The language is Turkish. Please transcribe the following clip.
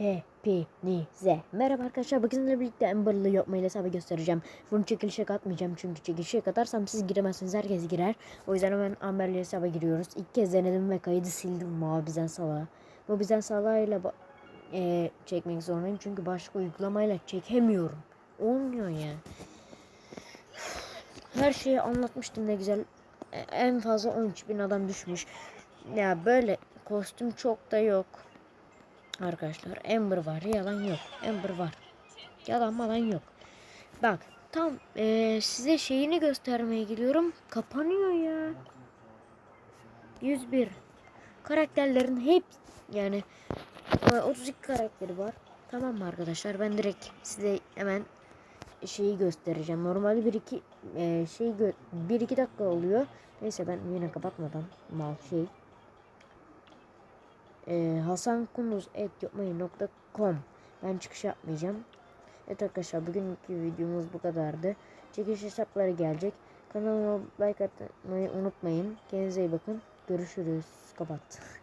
Hepinize merhaba arkadaşlar bugün sizinle birlikte Amber'lı yapmayı hesabı göstereceğim. Bunu çekilişe katmayacağım çünkü çekilişe katarsam siz giremezsiniz herkes girer. O yüzden hemen Amber'lı hesaba giriyoruz. İlk kez denedim ve kaydı sildim Mobizden Sala. Mobizden Sala ile ba- e, çekmek zorundayım çünkü başka uygulamayla çekemiyorum. Olmuyor ya. Her şeyi anlatmıştım ne güzel. E, En fazla 13 bin adam düşmüş. Ya böyle kostüm çok da yok. Arkadaşlar Ember var yalan yok. Ember var. Yalan malan yok. Bak tam eee, size şeyini göstermeye geliyorum. Kapanıyor ya. 101. Karakterlerin hep yani e, 32 karakteri var. Tamam mı arkadaşlar? Ben direkt size hemen şeyi göstereceğim. Normalde 1 2 e, şey 1 2 dakika oluyor. Neyse ben yine kapatmadan mal şey e, hasankunduz.com Ben çıkış yapmayacağım. Evet arkadaşlar bugünkü videomuz bu kadardı. Çekiş hesapları gelecek. Kanalıma like atmayı unutmayın. Kendinize iyi bakın. Görüşürüz. Kapat.